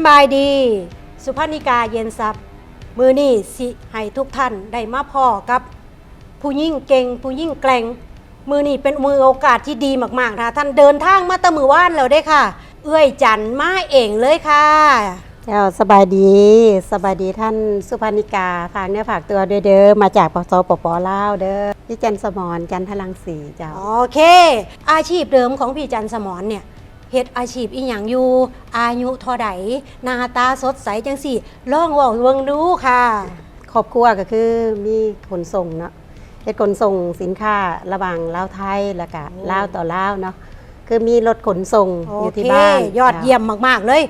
ำบายดี สุภานิกาเย็นซับมือนี่สิให้ทุกท่านได้มาพ่อกับ ผู้ยิ่งเก่ง ผู้ยิ่งแกร่ง มือนี่เป็นมือโอกาสที่ดีมากๆนะท่านเดินทางมาแตะมือว่านแล้วได้ค่ะ เอื้อยจันมาเองเลยค่ะเจ้าสบายดีสบายดีท่านสุภานิกาฝากเนื้อฝากตัวเด้อเด้อมาจากปสปปลาวเด้อพี่จันสมรจันทลังสีเจ้าโอเค อาชีพเดิมของพี่จันสมรเนี่ย เฮ็ดอาชีพอีหยังอยู่ อายุเท่าใดหน้าตาสดใสจังสี่ลองเว่าเวิงดูค่ะ ครอบครัวก็คือมีขนส่งเนาะเฮ็ดขนส่งสินค้าระหว่างลาวไทยแล้วก็โอ้ลาวต่อลาวเนาะคือมีรถขนส่งโออยู่เคที่บ้านยอดเยี่ยมมาก ๆ เลย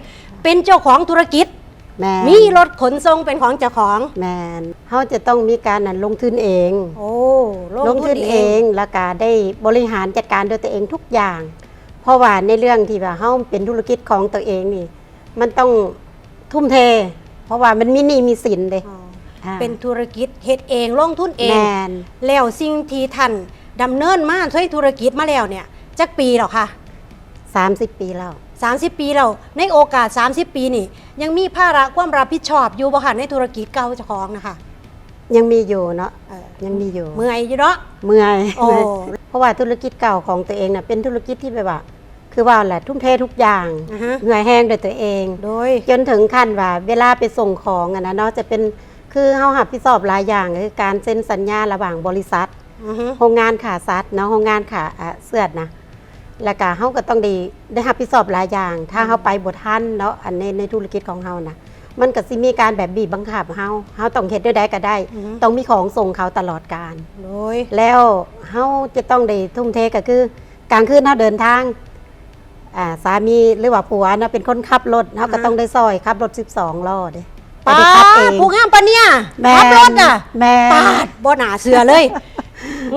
เป็นเจ้าของธุรกิจ แม่มีรถขนส่งเป็นของเจ้าของ แมนเฮาจะต้องมีการนั่นลงทุนเอง โอ้ลงทุนเองแล้วก็ได้บริหารจัดการด้วยตัวเองทุกอย่างเพ ราะว่าในเรื่องที่ว่าเฮาเป็นธุรกิจของตัวเองนี่ มันต้องทุ่มเท เพราะว่ามันมีหนี้มีสินเด้อ๋ออ่าเป็นธุรกิจเฮ็ดเองลงทุนเอแมงนแล้วสิ่งที่ท่านดำเนินมาด้วยธุรกิจมาแล้วเนี่ยจักปีหรอคะ30 ปีแล้ว 30 ปีแล้วในโอกาส 30 ปีนี่ ยังมีภาระความรับผิดชอบอยู่บ่คะในธุรกิจเก่าเจ้าของนะคะยังมีอยู่เนาะเออยังมีอยู่ เมื่อยอยู่เนาะ เมื่อยโอ้ เพราะว่าธุรกิจเก่าของตัวเองน่ะเป็นธุรกิจที่แบบว่า คือว่าแหละทุ่มเททุกอย่างอ่าฮะ เหนื่อยแห้งด้วยตัวเอง โดย จนถึงขั้นว่าเวลาไปส่งของอะนะเนาะจะเป็นคือเฮาหับผิดชอบหลายอย่างก็คือการเซ็นสัญญาระหว่างบริษัท อือฮึโรงงานขาซัดเนาะโรงงานขาอะเสื้อดนะแล้วก็เฮาก็ต้องได้ได้รับผิดชอบหลายอย่าง ถ้าเฮาไปบ่ทันเนาะอันในในธุรกิจของเฮานะมันก็สิมีการแบบบีบบังคับเฮาเฮาต้องเฮ็ดด้วยใดก็ได้ อือฮึต้องมีของส่งเขาตลอดการ โดย แล้วเฮาจะต้องได้ทุ่มเทก็คือกลางคืนเฮาเดินทาง อ่าสามีหรือว่าผัวเนาะเป็นคนขับรถเฮาก็ต้องได้ซอยขับรถ 12ล้อเด้ป้าได้ขับเองผู้งามปะเนี่ยแม่ขับรถอะแม่ปาดบ่หนาเสือเลย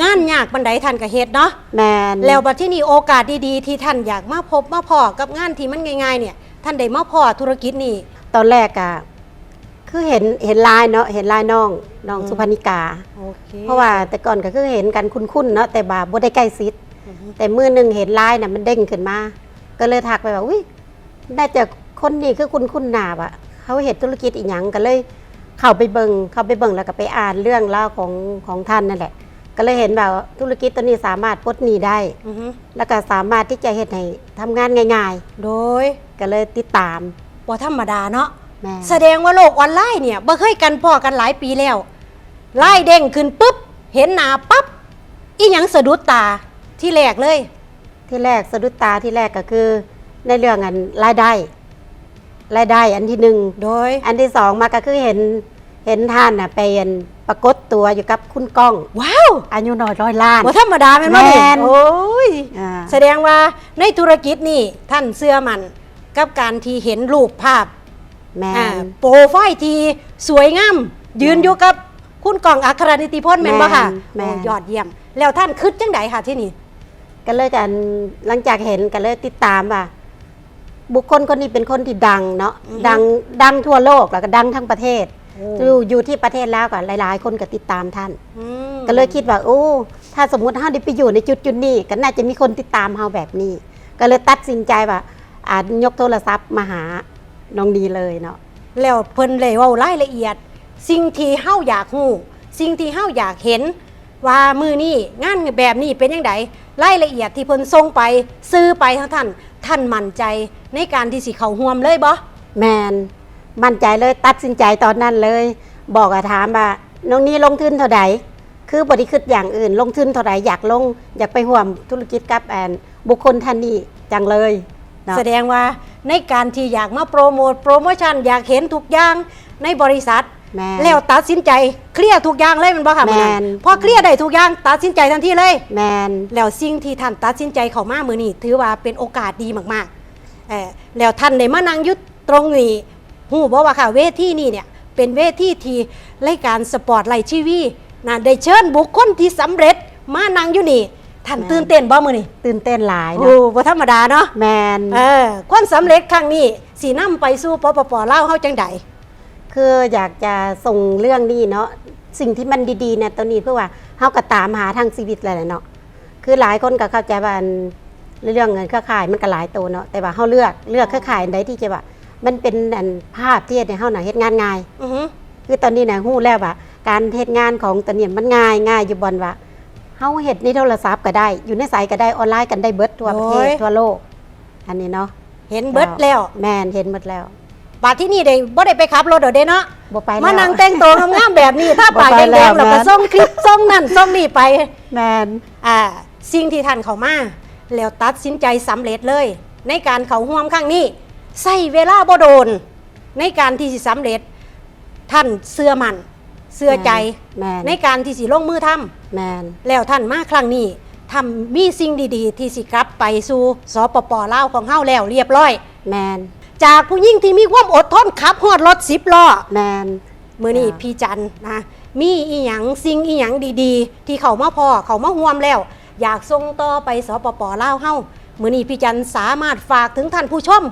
งานยากบันไดท่านก็เฮ็ดเนาะแม่นแล้วบัดที่นี่โอกาสดีๆ ที่ท่านอยากมาพบมาพอกับงานที่มันง่ายๆ เนี่ย ท่านได้มาพอธุรกิจนี่ตอนแรกอะคือเห็นเห็นลายเนาะเห็นลายน้องน้องอืมสุพรรณิกาโอเคเพราะว่าแต่ก่อนก็คือเห็นกันคุ้นๆเนาะแต่บาบ่ได้ใกล้ชิดอือฮึแต่มือหนึ่งเห็นลายน่ะมันเด้งขึ้นมา ก็เลยทักไปว่าอุ้ยน่าจะคนนี้คือคุณคุณนาบอะเขาเห็นธุรกิจอีหยังก็เลย เข้าไปเบิงเข้าไปเบิงแล้วก็ไปอ่านเรื่องเล่าวของของท่านนั่นแหละ ก็เลยเห็นแบบว่าธุรกิจตัวนี้สามารถปลดหนี้ได้อือฮึแล้วก็สามารถที่จะเฮ็ดให้ทำงานง่ายโดยๆ ก็เลยติดตามบ่ธรรมดาเนาะ แม่แสดงว่าโลกออนไลน์เนี่ยบ่เคยกันพอกันหลายปีแล้ว ไล่เด้งขึ้นปุ๊บ เห็นหน้าปั๊บ อีหยังสะดุดตาที่แรกเลย ที่แรกสะดุดตาที่แรกก็คือในเรื่องอันรายได้รายได้อันที่หนึ่งโดย อันที่สองมาก็คือเห็นเห็นท่านน่ะไปอันปรากฏตัวอยู่กับคุณก้อง ว้าวอายุน้อยร้อยล้านบ่ธรรมดาแม่นบ่นี่แม่น โอ้ย อ่า แสดงว่าในธุรกิจนี่ท่านเชื่อมันกับการที่เห็นรูปภาพแม่อ่าน โปรไฟล์ที่สวยงามยืนอยู่กับคุณกองอัครนิติพจน์แม่นบ่ค่ะแม่น โอ้ยอดเยี่ยม แล้วท่านคิดจังไดค่ะที่นี่ ก็เลยกันหลังจากเห็นก็เลยติดตามว่า บุคคลคนนี้เป็นคนที่ดังเนาะอือฮึดังดังทั่วโลกแล้วก็ดังทั้งประเทศโอ้อยู่อยู่ที่ประเทศแล้วก็หลาย ๆ คนก็ติดตามท่านอืมก็เลยคิดว่าโอ้ถ้าสมมุติเฮาได้ไปอยู่ในจุดจุดๆนี้ก็น่าจะมีคนติดตามเฮาแบบนี้ ก็เลยตัดสินใจว่าอาจยกโทรศัพท์มาหาน้องดีเลยเนาะแล้วเพิ่นเลยเว้ารายละเอียด สิ่งที่เฮาอยากฮู้สิ่งที่เฮาอยากเห็น ว่ามือนี้งานแบบนี้เป็นยังไงรายละเอียดที่เพิ่นส่งไปซื้อไปทั้งท่าน ท่านมั่นใจในการที่สิเข้าร่วมเลยบ่แมนมั่นใจเลยตัดสินใจตอนนั้นเลย บอกอะถามว่าน้องนี้ลงทุนเท่าไหร่คือบริคิดอย่างอื่น ลงทุนเท่าไหร่อยากลง อยากไปห่วมธุรกิจกับแอนบุคคลท่านนี้จังเลยเนาะแสดงว่าในการที่อยากมาโปรโมทโปรโมชั่นอยากเห็นทุกอย่างในบริษัท แมนแล้วตัดสินใจเคลียร์ทุกอย่างเลยแมันบ่ค่ะแม่นมื้อนั้นพอเคลียร์ได้ทุกอย่างตัดสินใจทันทีเลย แมน แล้วสิ่งที่ท่านตัดสินใจเข้ามามือนี้ถือว่าเป็นโอกาสดีมากๆเออแล้วท่านได้มานั่งอยุดตรงนี้หูบอกว่าค่ะเวทีนี่เนี่ยเป็นเวทีที่รายการสปอร์ตไลท์ทีวีนะได้เชิญบุคคลที่สำเร็จมานั่งอยู่นี่ท่านตื่นเต้นบ่มือนี่ตื่นเต้นหลายโอ้เนาะบ่ธรรมดาเนาะแมน เออความสำเร็จครั้งนี้สีน้ำไปสู่ปปปลาวเฮาจังใด คืออยากจะส่งเรื่องนี้เนาะสิ่งที่มันดีๆเนี่ยตัวนี้เพื่อว่าเฮาก็ตามหาทางชีวิตแหละเนาะคือหลายคนก็เข้าใจว่าอันเรื่องเงินเครือข่ายมันก็หลายตัวเนาะแต่ว่าเฮาเลือกเลือกเครือข่ายใดที่จะว่ามันเป็นอันภาพที่เฮ็ดให้เฮาน่ะเฮ็ดงานง่ายอือหือคือตอนนี้นะฮู้แล้วว่าการเฮ็ดงานของตอนนี้มันง่ายง่ายอยู่บอนว่าเฮาเฮ็ดในโทรศัพท์ก็ได้ อยู่ในสายก็ได้ออนไลน์กันได้เบิดทั่วประเทศทั่วโลก อันนี้เนาะเห็นเบิดแล้ว แม่นเห็นหมดแล้ว บาดที่นี่ได้บ่ได้ไปขับรถเด้อเด้เนาะบ่ไปแล้วมานั่งแต่งตัวงามๆแบบนี้ ถ้าปากบ่ไปแดแล้วงๆแล้วก็แม่นส่งคลิปส่งนั่นส่งนี่ไปแม่นอ่าสิ่งที่ท่านเขามาแล้วตัดสินใจสำเร็จเลย ในการเขาห่วมครั้งนี้ใส่เวลาบ่โดน ในการที่สิสำเร็จ ท่านเสื้อมันเสื้อใจแม่นในการที่สิลงมือทำแม่นแล้วท่านมาครั้งนี้ทำมีสิ่งดีๆ ที่สิกลับไปสู่สปปลาวของเฮาแล้วเรียบร้อย แม่น จากผู้หญิงที่มีความอดทนขับฮอดรถสิบล้อแม่นมื่อนี้จ้ะ พี่จันนะมีอีหยังสิ่งอีหยังดีๆ ที่เขามาพอเขามาห่วมแล้ว อยากส่งต่อไปสปปลาวเฮามื่อนี้พี่จันสามารถฝากถึงท่านผู้ชม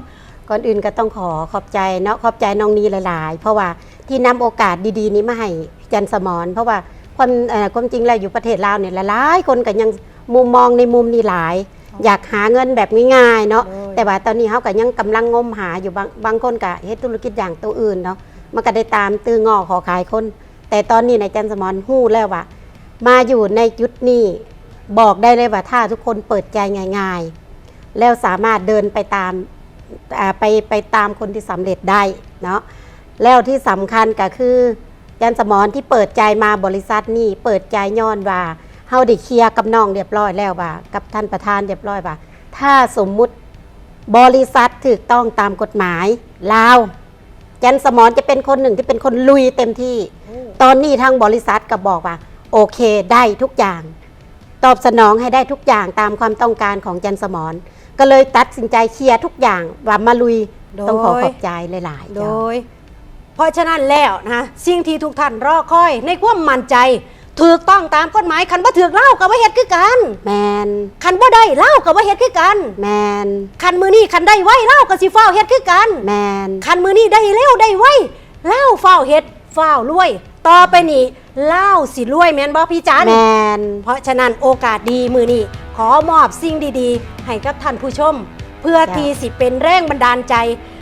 ก่อนอื่นก็ต้องขอขอบใจเนาะขอบใจน้องนีหลาย ๆ เพราะว่าที่นำโอกาสดีๆ นี้มาให้จันสมอนเพราะว่าความเอ่อความจริงแล้วอยู่ประเทศลาวเนี่ยหลายๆคนก็ยังมุมมองในมุมนี้หลาย อยากหาเงินแบบง่ายๆเนาะ โอ้ย แต่ว่าตอนนี้เขาก็ยังกำลังงมหาอยู่บางบางคนก็เฮ็ดธุรกิจอย่างตัวอื่นเนาะมันก็ได้ตามตื้องอขอขายคน แต่ตอนนี้ในจันสมอนหู้แล้วว่ามาอยู่ในจุดนี้บอกได้เลยว่าถ้าทุกคนเปิดใจง่าย ๆ แล้วสามารถเดินไปตามไปไปตามคนที่สำเร็จได้เนาะแล้วที่สำคัญก็คือจันสมอนที่เปิดใจมาบริษัทนี่เปิดใจย้อนว่าเฮาได้เคลียร์กับน้องเรียบร้อยแล้วว่า กับท่านประธานเรียบร้อยว่า ถ้าสมมุติ บริษัทถูกต้องตามกฎหมายลาวจันสมอนจะเป็นคนหนึ่งที่เป็นคนลุยเต็มที่ ตอนนี้ทางบริษัทก็บอกว่า โอเคได้ทุกอย่าง ตอบสนองให้ได้ทุกอย่างตามความต้องการของจันสมอนก็เลยตัดสินใจเคลียร์ทุกอย่างว่ามาลุยโดยต้องขอขอบใจหลายๆโดเจ้ายเพราะฉะนั้นแล้วนะสิ่งที่ทุกท่านรอคอยในความมั่นใจ ถูกต้องตามกฎหมายคันว่าถือเล่ากับว่าเฮ็ดคือกันแมนคันว่าได้เล่ากับว่าเฮ็ดคือกันแมนคันมือนี้คันได้ไว้เล่ากับสิฟ้าวเฮ็ดคือกันแมนคันมือนี้ได้เร็วได้ไวเล่าฟ้าวเฮ็ดฟ้าวรวย ต่อไปนี่เล่าสิรวยแม่นบ่พี่จันแมนเพราะฉะนั้นโอกาสดีมือนี้ขอมอบสิ่งดีๆ ให้กับท่านผู้ชม เพื่อจ้ะที่สิเป็นแรงบันดาลใจ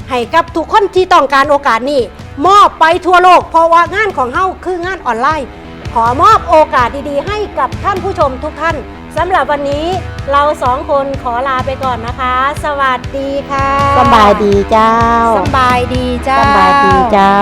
ให้กับทุกคนที่ต้องการโอกาสนี้มอบไปทั่วโลก เพราะว่างานของเฮาคืองานออนไลน์ ขอมอบโอกาสดีๆ ให้กับท่านผู้ชมทุกท่านสำหรับวันนี้เราสองคนขอลาไปก่อนนะคะ สวัสดีค่ะสบายดีเจ้า สบายดีจ้า สบายดีเจ้า